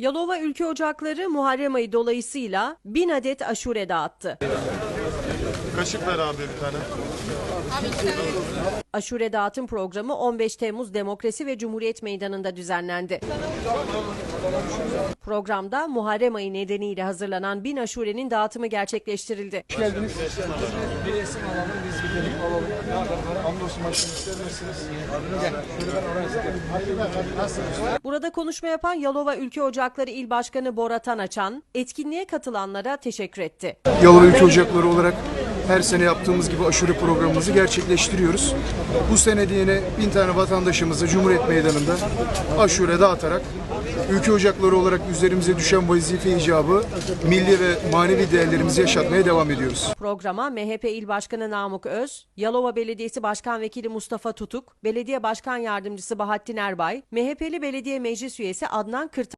Yalova Ülke Ocakları Muharrem ayı dolayısıyla 1000 adet aşure dağıttı. Kaşık ver abi bir tane. Aşure dağıtım programı 15 Temmuz Demokrasi ve Cumhuriyet Meydanı'nda düzenlendi. Programda Muharrem ayı nedeniyle hazırlanan 1000 aşurenin dağıtımı gerçekleştirildi. geldiniz. Bir resim alalım, biz gidelim Burada konuşma yapan Yalova Ülke Ocakları İl Başkanı Boratan Açan, etkinliğe katılanlara teşekkür etti. Yalova Ülke Ocakları olarak her sene yaptığımız gibi aşure programımızı gerçekleştiriyoruz. Bu sene de yine bin tane vatandaşımızı Cumhuriyet Meydanı'nda aşure dağıtarak ülke ocakları olarak üzerimize düşen vazife icabı milli ve manevi değerlerimizi yaşatmaya devam ediyoruz. Programa MHP İl Başkanı Namık Öz, Yalova Belediyesi Başkan Vekili Mustafa Tutuk, Belediye Başkan Yardımcısı Bahattin Erbay, MHP'li Belediye Meclis Üyesi Adnan Kırta